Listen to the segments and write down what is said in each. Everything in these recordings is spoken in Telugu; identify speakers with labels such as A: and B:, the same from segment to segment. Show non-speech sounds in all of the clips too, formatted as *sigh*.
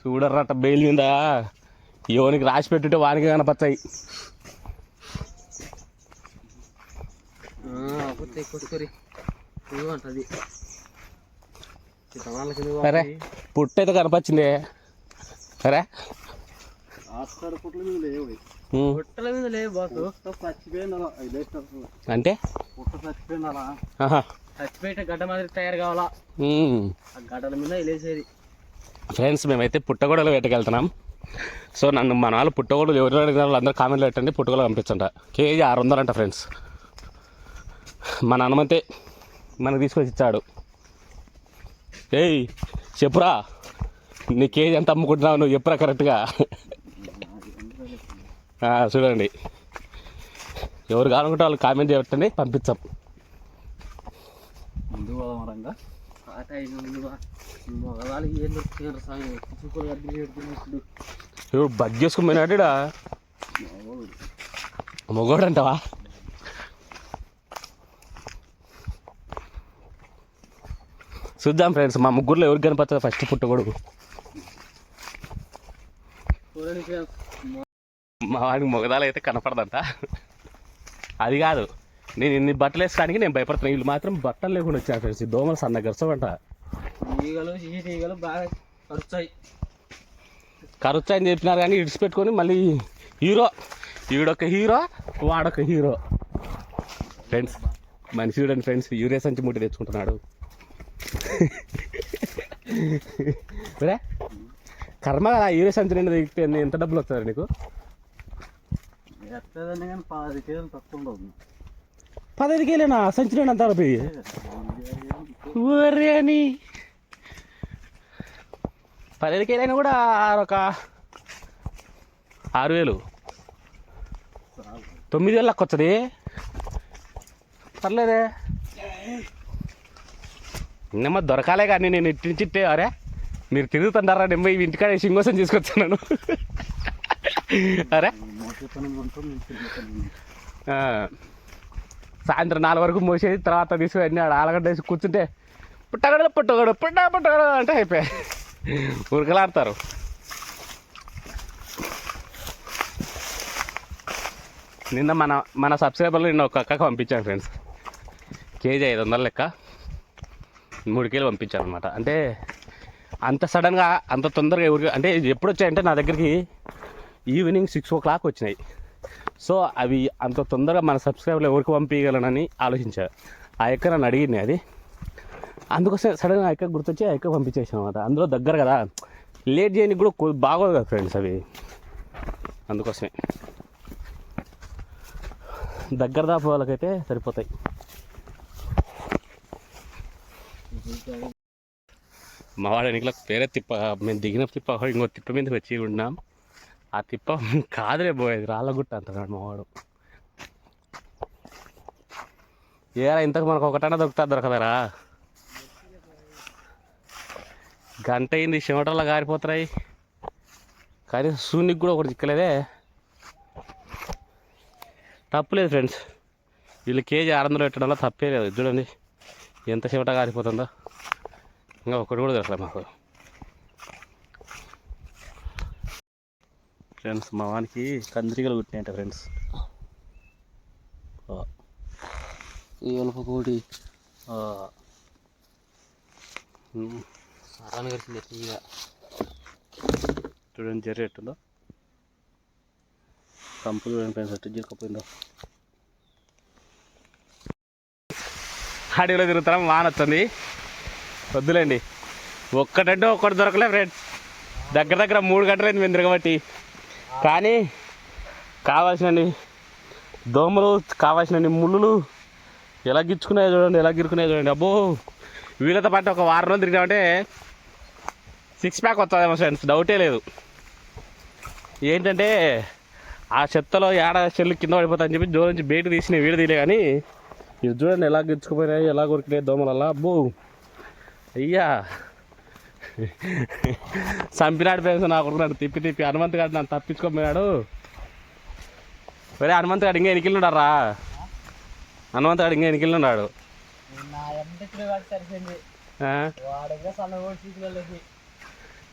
A: చూడర్రట బెయిల్ మీద. ఎవనికి రాసి పెట్టుంటే వానికి కనపచ్చాయి సరే కనపచ్చింది. సరే.
B: పుట్ట చచ్చిపోయింది అలా ఐదేస్తారు
A: అంటే?
C: చచ్చిపోయేట గడ్డ మాదిరి తయారు కావాలా. ఆ గడ్డల మీద వెళ్ళేసేది
A: ఫ్రెండ్స్ మేమైతే పుట్టగొడలు వేటకెళ్తున్నాం. సో నన్ను మన వాళ్ళు పుట్టగొడలు ఎవరు అడిగిన వాళ్ళు అందరూ కామెంట్లు పెట్టండి పుట్టగొడలు పంపించంట కేజీ ఆరు వందలంట ఫ్రెండ్స్. మన హనుమంతే మనకు తీసుకొచ్చి ఇచ్చాడు. ఏయ్ చెప్పురా నీ కేజీ ఎంత అమ్ముకుంటున్నావు నువ్వు? చెప్పురా కరెక్ట్గా. చూడండి. ఎవరు కావాలనుకుంటే వాళ్ళు కామెంట్ చేయటండి పంపించాం
B: పోదామరంగా
C: ఆ టైం మగవాళ్ళకి ఏం దొరుకుతున్నారు స్వామి చూపులు గడ్డి పెడుతున్నప్పుడు
A: ఇప్పుడు. బగ్ మొగోడు అంటావా చూద్దాం ఫ్రెండ్స్ మా ముగ్గురులో ఎవరికి కనిపిస్తుంది ఫస్ట్ పుట్టగొడుగు. మా వాడికి మొగదాలు అయితే కనపడదంట. అది కాదు. నేను ఇన్ని బట్టలు వేసుకోవడానికి నేను భయపడుతున్నాను వీళ్ళు మాత్రం బట్టలు లేకుండా వచ్చాను ఫ్రెండ్స్. ఈ దోమలు సన్న గరసవంట
C: ఈగలు ఈ ఈగలు బాగా కరుస్తాయి
A: చెప్పినారు కానీ ఇడిచి పెట్టుకొని మళ్ళీ హీరో ఈడొక హీరో వాడొక హీరో. ఫ్రెండ్స్ మనిషి చూడండి ఫ్రెండ్స్ యూరియా సంచి ముట్టి తెచ్చుకుంటున్నాడు. కర్మ కదా యూరియా సంచి నిండా దిగితే ఎంత డబ్బులు వస్తుంది నీకు?
B: తక్కువ
A: పదహైదు కేలేనా సంచి నిండా అంత రూపాయి ఊరే అని పదహైదు కేలైనా కూడా ఒక ఆరు వేలు. తొమ్మిది వేలు లెక్క వస్తుంది. పర్లేదే. నిమ్మ దొరకాలే కానీ నేను ఇట్టి నుంచి అరే మీరు తిరుగుతుంటారా? నిమ్మ ఇవి ఇంటికాడ సింగోసం తీసుకొచ్చాను. అరే. సాయంత్రం నాలుగు వరకు మోసేది తర్వాత తీసుకుని ఆడ ఆలగడ్డ వేసి కూర్చుంటే పుట్టగడ పుట్టగడు పుట్ట పుట్టగడ అంటే అయిపోయాయి. ఉరకలాడతారు. నిన్న మన మన సబ్స్క్రైబర్లు నిన్న ఒక అక్కకి పంపించాను ఫ్రెండ్స్ కేజీ ఐదు వందల లెక్క. మూడు కేలు పంపించాను అనమాట అంటే అంత సడన్గా అంత తొందరగా ఎవరికి అంటే ఎప్పుడు వచ్చాయంటే నా దగ్గరికి ఈవినింగ్ సిక్స్ ఓ క్లాక్ వచ్చినాయి. సో అవి అంత తొందరగా మన సబ్స్క్రైబర్లు ఎవరికి పంపించగలనని ఆలోచించారు ఆ ఎక్క నన్ను అడిగింది అది. అందుకోసం సడన్గా ఆ ఎక్క గుర్తొచ్చి ఆ ఎక్క పంపించేసాను అనమాట అందులో దగ్గర కదా. లేట్ చేయడానికి కూడా బాగోదు కదా ఫ్రెండ్స్ అవి. అందుకోసమే. దగ్గర దాపు వాళ్ళకైతే సరిపోతాయి. మా వాడు ఎన్నికలకు పేరే తిప్ప మేము దిగిన తిప్ప ఇంకో తిప్ప మీద వచ్చి ఉన్నాం ఆ తిప్ప *laughs* కాదులే పోయేది రాళ్ళగుట్ట అంటున్నాడు మావాడు. ఏరా ఇంతకు మనకు ఒకటన్నా దొరుకుతా దొరకదరా? గంట అయింది చెమటల్లో గారిపోతున్నాయి. కానీ సూనికి కూడా ఒకటి చిక్కలేదే. తప్పులేదు ఫ్రెండ్స్. వీళ్ళు కేజీ ఆరు వందలు పెట్టడంలో తప్పే లేదు. చూడండి ఎంత చెమట గారిపోతుందో. ఇంకా ఒకటి కూడా దొరకలేదు మాకు. ఫ్రెండ్స్ మా వానికి కందిరిగలు కుట్టినాయంట ఫ్రెండ్స్.
C: ఈ ఒలప కోడి
A: ఉమ్,
C: సరాన్ని కలిసింది
A: చూడండి జర్రి ఎట్టుందో. కంపు చూడండి ఫ్రెండ్స్ ఎట్టు జీరకపోయిందో అడవిలో తిరుగుతాం వాన వస్తుంది. వద్దులేండి. ఒక్కటంటే ఒక్కటి దొరకలే ఫ్రెండ్స్. దగ్గర దగ్గర మూడు గంటలైంది మేము తిరగబట్టి. కానీ కావాల్సినవి దోమలు కావాల్సినవి ముళ్ళు ఎలా గిచ్చుకున్నాయో చూడండి ఎలా గిరుకున్నాయో చూడండి. అబ్బో వీళ్ళతో పాటు ఒక వారం రోజులు తిరిగామంటే సిక్స్ ప్యాక్ వస్తుందేమో ఫ్రెండ్స్ డౌటే లేదు. ఏంటంటే ఆ చెత్తలో ఏడ చెల్లు కింద పడిపోతాయని చెప్పి జోరు నుంచి బయట తీసిన వీడు తీలే కానీ ఇది చూడండి ఎలా గిచ్చుకుపోయినాయి ఎలా కొరికినాయి దోమలల్లా. అబ్బో అయ్యా. చంపినాడు ఫ్రెండ్స్ నా కొడుకు నన్ను తిప్పి తిప్పి హనుమంత్ గారు నన్ను తప్పించుకోపోయినాడు వేరే హనుమంత్ గారు ఇంకా ఎనికిల్లున్నారా హనుమంత్ గారు ఇంకా ఎనికిల్లున్నాడు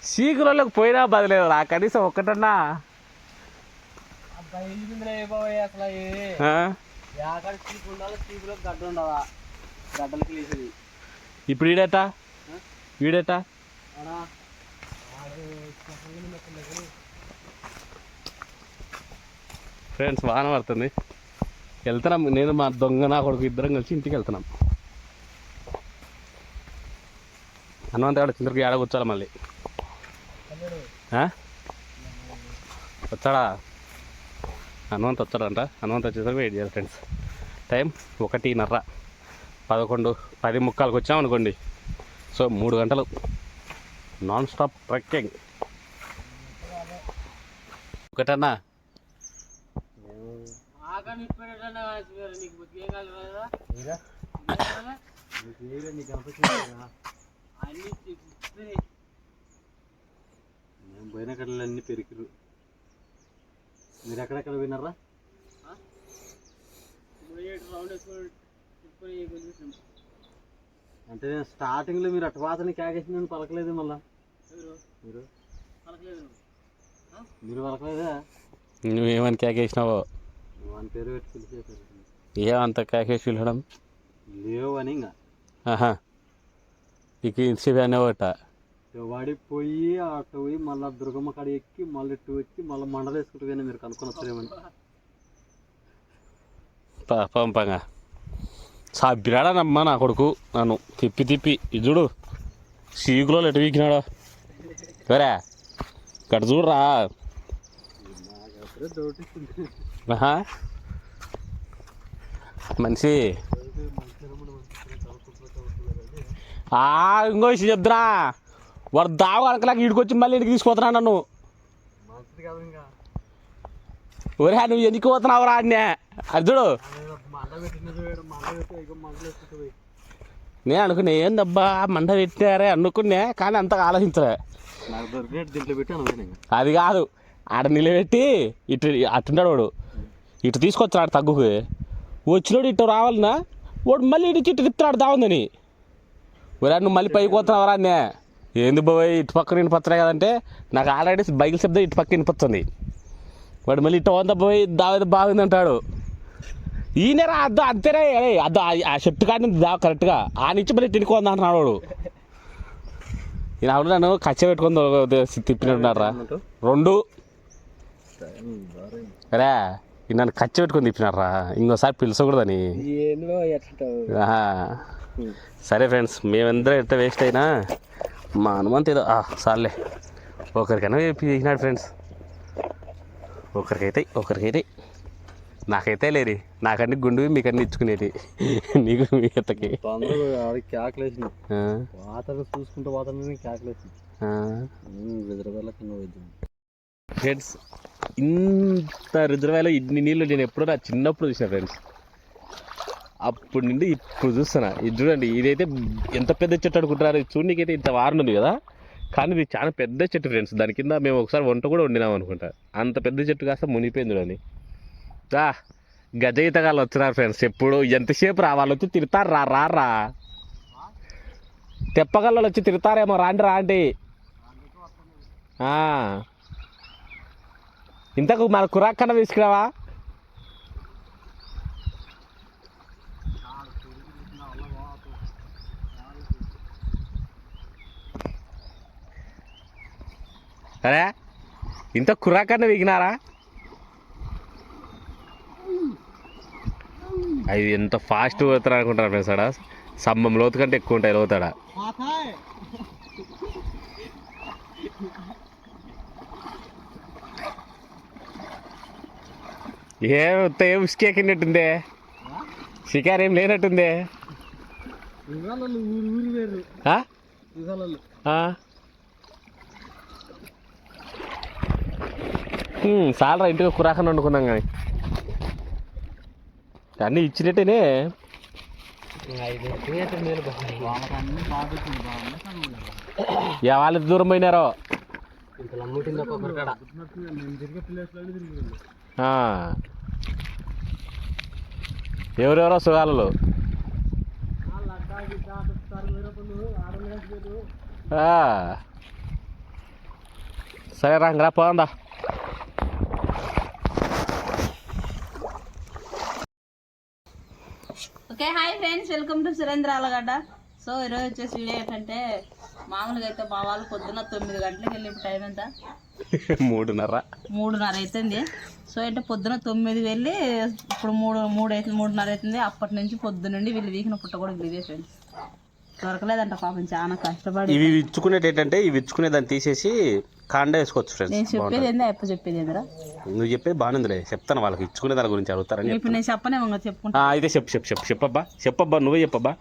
A: శీఘ్రంలోకి పోయినా బదిలేదు రా కనీసం ఒక్కటన్నా. ఇప్పుడు ఈడేట? ఈడేట? ఫ్రెండ్స్ వాన పడుతుంది. వెళ్తున్నాం. నేను మా దొంగ నా కొడుకు ఇద్దరం కలిసి ఇంటికి వెళ్తున్నాం. హనుమంత్ గారు చింతకి ఏడ కూర్చోాలి మళ్ళీ? వచ్చాడా? హనుమంత్ వచ్చాడంట. హనుమంత్ వచ్చేసరికి వెయిట్ చేయాలి ఫ్రెండ్స్ టైం ఒకటిన్నర. పదకొండు పది ముక్కాలకు వచ్చాం అనుకోండి సో మూడు గంటలు. Non stop trekking. ఒకటన్నా?
B: నేను పోయిన కడలు అన్ని పెరికిరు. మీరు ఎక్కడెక్కడ విన్నారా
C: రౌండ్ వేసుకొని తిప్పుకొని కొంచెం
B: అంటే నేను స్టార్టింగ్లో మీరు అటు పాతని క్యాకేసి నేను పలకలేదు మళ్ళా. మీరు?
C: పలకలేదు
B: మీరు పలకలేదా?
A: నువ్వేమని కేకేసినావో
B: వాని పేరు పెట్టి పిలిచేసారు
A: ఏమంత కేకేసి వెళ్ళడం
B: లేవు అని ఇంకా.
A: ఆహా. ఇక ఇన్సేపు అనేవట?
B: వాడిపోయి అటు పోయి మళ్ళీ దుర్గమ్మ కాడ ఎక్కి మళ్ళీ ఇటు వచ్చి మళ్ళీ మండలు వేసుకుంటూ పోయినా మీరు కనుక్కొని వస్తారేమని
A: పంపంగా సభ్యురాడనమ్మా నా కొడుకు. నన్ను తిప్పి తిప్పి చూడు సీకులో ఎటు వీకినాడో సరే ఇక్కడ చూడరా. మనిషి. ఆ ఇంకో విషయం చెప్తున్నా. వాడు దావ కనుకలాగా ఇడికొచ్చి మళ్ళీ ఇంటికి తీసుకుపోతున్నా నన్ను. ఒరే నువ్వు ఎందుకు పోతున్నావు రా అన్నే? అది చూడు.
B: మండ పెట్టిన చూడు మండ పెట్టి ఇక మండలు వేసుకుంటూ పోయి
A: నేను అనుకున్నా ఏందబ్బా మంట పెట్టారే అనుకున్నా కానీ అంతగా ఆలోచించలే అది కాదు. ఆడ నిలబెట్టి ఇటు అట్టున్నాడు వాడు. ఇటు తీసుకొచ్చాడు తగ్గుకు. వచ్చినోడు ఇటు రావాలన్నా వాడు మళ్ళీ ఇటు ఇటు తిప్పుతాడు దావుందని. ఒరే నువ్వు మళ్ళీ పైకి పోతున్నావరా అన్నే. ఏంది బాయ్ ఇటు పక్కన వినిపత్తలే కదంటే నాకు ఆల్రెడీ బైక్ శబ్దం ఇటు పక్క వినిపిస్తుంది. వాడు మళ్ళీ ఇటు వంద పోయి దావేది బాగుంది అంటాడు. ఈయనరా అద్దు అంతేనే అద్దు ఆ- షర్ట్ కాడి దా కరెక్ట్గా ఆ నుంచి మళ్ళీ వంద అంటున్నాడు వాడు. ఈయన ఆవిడ నన్ను కచ్చ పెట్టుకొని దో- తిప్పినట్టున్నారా రెండు. రే ఈ నన్ను ఖర్చు పెట్టుకొని తిప్పినారా ఇంకోసారి పిలుచకూడదని. సరే ఫ్రెండ్స్ మేమందరం ఎంత వేస్ట్ అయినా మా హనుమంత్ ఏదో ఆ, సార్లే. ఒకరికైనా చేసినాడు ఫ్రెండ్స్. ఒకరికైతే ఒకరికైతే. నాకైతే లేరి నాకన్నీ గుండు మీకన్నీ ఇచ్చుకునేది. నీకు మీ అత్తకి.
B: వాతలు చూసుకుంటూ వాతలు
A: ఫ్రెండ్స్ ఇంత రిజర్వాయర్లో ఇన్ని నీళ్ళు నేను ఎప్పుడో నా చిన్నప్పుడు చూసాను ఫ్రెండ్స్ అప్పుడు నుండి ఇప్పుడు చూస్తున్నా. ఇది చూడండి ఇదైతే ఎంత పెద్ద చెట్టు అనుకుంటున్నారు? చూడనీకైతే ఇంత వారం ఉంది కదా. కానీ ఇది చాలా పెద్ద చెట్టు ఫ్రెండ్స్ దాని కింద మేము ఒకసారి వంట కూడా వండినాం అనుకుంటా. అంత పెద్ద చెట్టు కాస్త మునిగిపోయింది చూడండి రా గజ ఈతగాళ్ళు వచ్చినారు ఫ్రెండ్స్ ఎప్పుడు ఎంతసేపు రా వాళ్ళు వచ్చి తిడతారు రా రా రా. తెప్పగళ్ళు వచ్చి తిడతారేమో రాండి రాండి. ఇంతకు మన కురాక్కన తీసుకురావా అరే ఇంత కురాకన్న వీగినారా? అది ఎంత ఫాస్ట్ పోతారు అనుకుంటారు ఫ్రెండ్స్ ఆడ? స్తంభం లోతు కంటే ఎక్కువ ఉంటాయి లోతాడ ఏం ఏం ఉసుకెక్కినట్టుందే షికారు ఏం లేనట్టుందే సాలరా ఇంటికి కురాకని వండుకున్నాం కానీ. అన్నీ ఇచ్చినట్టేనే.
C: వాళ్ళు దూరం పోయినారో.
B: ఎవరెవరో సుగాలు సరే రాంగ్ రా
A: పోదా వాళ్ళు దూరం పోయినారో
C: ఇంత లమ్ముటింది ఒక్కొక్కరి కాడ
B: నేను తిరిగే ప్లేస్లో తిరిగి
A: ఆ. ఎవరెవరో సుగాలలో
C: వాళ్ళు అడ్డా గిడ్డా అడుస్తారు
A: ఆ. సరే రా పోందా
D: okay hi friends welcome to Surendra Alagadda so ఈరోజు వచ్చేసి వీడియో ఏంటంటే మామూలుగా అయితే మా వాళ్ళు పొద్దున్న తొమ్మిది గంటలకు వెళ్ళి టైం ఎంత? *laughs*
A: మూడున్నర.
D: మూడున్నర అవుతుంది సో అంటే పొద్దున తొమ్మిది వెళ్ళి ఇప్పుడు మూడు మూడు అవుతుంది మూడున్నర అవుతుంది. అప్పటి నుంచి పొద్దు నుండి వీళ్ళు వీకిన పుట్ట కూడా ఇదే ఫ్రెండ్స్ దొరకలేదంట పాపం చాలా కష్టపడి.
A: ఇవి ఇచ్చుకునేది ఏంటంటే ఇవి ఇచ్చుకునే దాన్ని తీసేసి కాండ వేసుకోవచ్చు
D: నేను
A: ఫ్రెండ్స్
D: చెప్పేది ఏందో? ఎప్ప చెప్పేది ఏందిరా?
A: నువ్వు చెప్పేది బాగుందిలే. చెప్తాను వాళ్ళకి. ఇచ్చుకునే దాని గురించి అడుగుతారని
D: ఇప్పుడు నేను చెప్పనేమో చెప్పుకుంటా.
A: అయితే చెప్పు చెప్పు చెప్పు. చెప్పబ్బా. చెప్పబ్బా నువ్వే చెప్పబ్బా.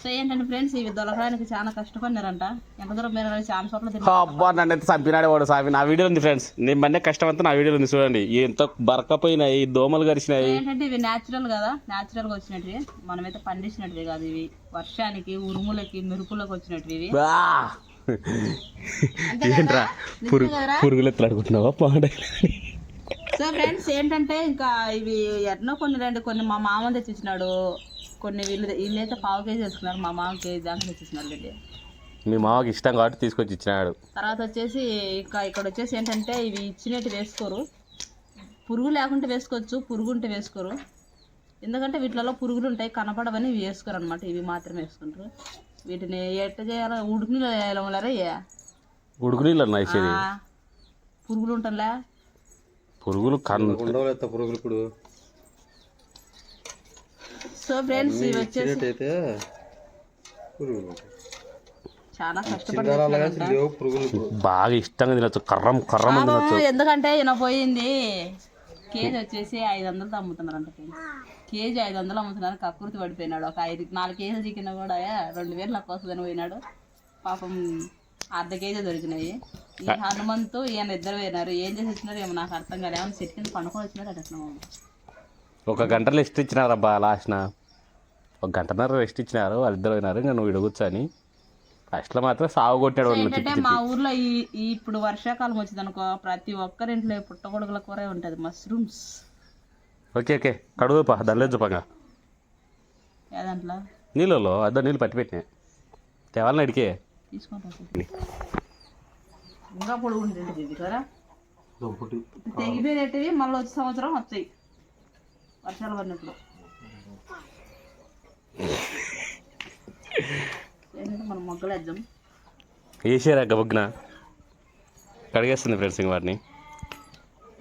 D: సో ఏంటంటే ఫ్రెండ్స్ ఇవి దొరకడానికి చాలా కష్టపడినారంట. ఎంత దూరం మీరు చాలా చోట్ల
A: అబ్బా నన్ను ఎంత చంపినాడే వాడు సామి నా వీడియో ఉంది ఫ్రెండ్స్ నేను మధ్య కష్టం అంతా నా వీడియోలో ఉంది చూడండి. ఎంత బరకపోయినాయి దోమలు గరిచినాయి.
D: ఏంటంటే ఇవి న్యాచురల్ కదా? న్యాచురల్గా వచ్చినట్వి. మనమైతే పండించినట్వి కాదు ఇవి. వర్షానికి ఉరుములకి మెరుపులకు వచ్చినట్వి ఇవి!
A: ఏంట్రా పురుగు పురుగులు పాడే
D: సో ఫ్రెండ్స్ ఏంటంటే ఇంకా ఇవి ఎన్నో కొన్ని రెండు కొన్ని మా మామ తెచ్చిచ్చినాడు. కొన్ని వీళ్ళు వీళ్ళైతే పావు కేజీ తెచ్చుకున్నారు మా మామ కేజీ దాకా తెచ్చిచ్చినాడు వీళ్ళు.
A: మీ మామకి ఇష్టం కాబట్టి తీసుకొచ్చి ఇచ్చినాడు.
D: తర్వాత వచ్చేసి ఇంకా ఇక్కడ వచ్చేసి ఏంటంటే ఇవి ఇచ్చినట్టు వేసుకోరు. పురుగు లేకుంటే వేసుకోవచ్చు పురుగు ఉంటే వేసుకోరు. ఎందుకంటే వీటిలలో పురుగులు ఉంటాయి కనపడవని ఇవి వేసుకోరు అనమాట ఇవి మాత్రమే వేసుకుంటారు. వీటిని ఎట్ట చేయాలో ఉడుకుని వేయలరే
A: ఉడుకు నీళ్ళు అన్న
D: పురుగులు ఉంటాంలే
A: పురుగులు కన్
B: ఉండవలేత పురుగులు ఇప్పుడు.
D: సో ఫ్రెండ్స్ ఇవి వచ్చేసి
B: పురుగులు
D: చాలా కష్టపడి
A: బాగా ఇష్టంగా తినొచ్చు కర్రం కర్రం తినొచ్చు.
D: ఎందుకంటే ఈయన పోయింది. కేజీ వచ్చేసి ఐదు వందలతో అమ్ముతున్నారంట ఫ్రెండ్స్. కేజీ ఐదు వందలు అమ్ముతున్నారు. కక్కుర్తి పడిపోయినాడు. ఒక ఐదు నాలుగు కేజీలు చికెన్ కూడా రెండు వేలు నాకు వస్తుందని పోయినాడు. పాపం అర్ధ కేజీ దొరికినాయి. ఈ హనుమంతు ఈయన ఇద్దరు పోయినారు. ఏం చేసి వచ్చినారు ఏమో నాకు అర్థం కాదు ఏమైనా చెట్టు కింద పండుకొని వచ్చినారు అట్లా
A: ఒక గంట రెస్ట్ ఇచ్చినారు అబ్బా లాస్ట్న? ఒక గంటన్నర రెస్ట్ ఇచ్చినారు. వాళ్ళిద్దరు పోయినారు. ఇంకా నువ్వు ఇడ కూర్చొని ఫస్ట్లో మాత్రం సాగు కొట్టాడు వాళ్ళు
D: ఏంటంటే మా ఊర్లో ఈ ఈ ఇప్పుడు వర్షాకాలం వచ్చింది అనుకో ప్రతి ఒక్కరింట్లో పుట్టగొడుగుల కూర ఉంటుంది. మష్రూమ్స్.
A: Okay okay. కడుగు పా దల్లేదు చూపంగా నీళ్ళలో అద్దరు నీళ్ళు పట్టి పెట్టినా. తేవాలని అడిగే
D: తీసుకుంటా ఇంకా పొడుగు తెగిపోయినట్టువి మళ్ళీ వచ్చే సంవత్సరం వస్తాయి. వర్షాలు పడినప్పుడు. ఏంటంటే మనం మొగ్గలు వేద్దాం
A: వేసారా గబగ్న కడిగేస్తుంది ఫ్రెండ్స్ ఇంక వాటిని.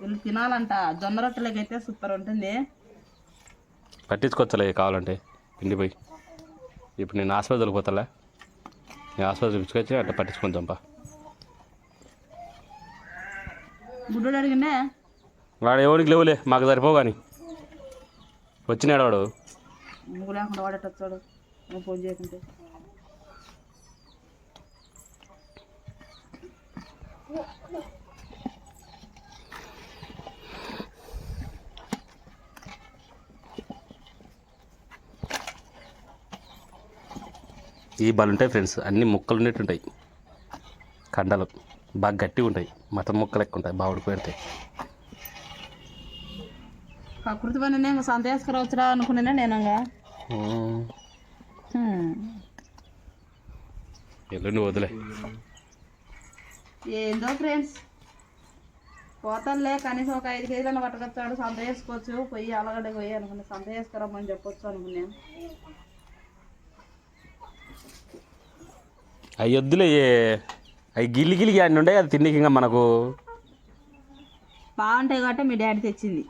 D: వీళ్ళు తినాలంట. జొన్న రొట్టెలకి అయితే సూపర్ ఉంటుంది.
A: పట్టించుకోవచ్చలే కావాలంటే. పిండి పోయి. ఇప్పుడు నేను హాస్పిటల్ పోతాలే. నేను హాస్పిటల్ చూపించుకొచ్చి అట్లా పట్టించుకొని చంపా.
D: గుడ్డు అడిగిండే?
A: వాడు ఎవరికి లేవులే మాకు సరిపో కానీ. వచ్చినాడు వాడు.
D: నువ్వు లేకుండా వాడేట వచ్చాడు? నువ్వు ఫోన్ చేయకుంటే.
A: ఈ బలు ఉంటాయి ఫ్రెండ్స్ అన్ని ముక్కలు ఉన్నట్టు ఉంటాయి. కండలు బాగా గట్టిగా ఉంటాయి. మటన్ ముక్కలు ఎక్కువ ఉంటాయి. బాగుడు పెడితే
D: కకృతి పని ఇంకా సంత వేసుకురావచ్చురా అనుకున్నా నేను.
A: ఎల్లుండి వదిలే.
D: ఏందో ఫ్రెండ్స్ పోతానులే కనీసం ఒక ఐదు కేజీలను పట్టుకొచ్చాడు సంత వేసుకోవచ్చు పొయ్యి అలగడ్డ పోయి అనుకున్నా. సంత వేసుకురమ్మని చెప్పొచ్చు అనుకున్నాను
A: అవి వద్దులే అవి గిల్లి గిల్లి అన్నీ ఉండే అది తిండికి ఇంకా మనకు.
D: బాగుంటాయి కాబట్టి మీ డాడీ తెచ్చింది.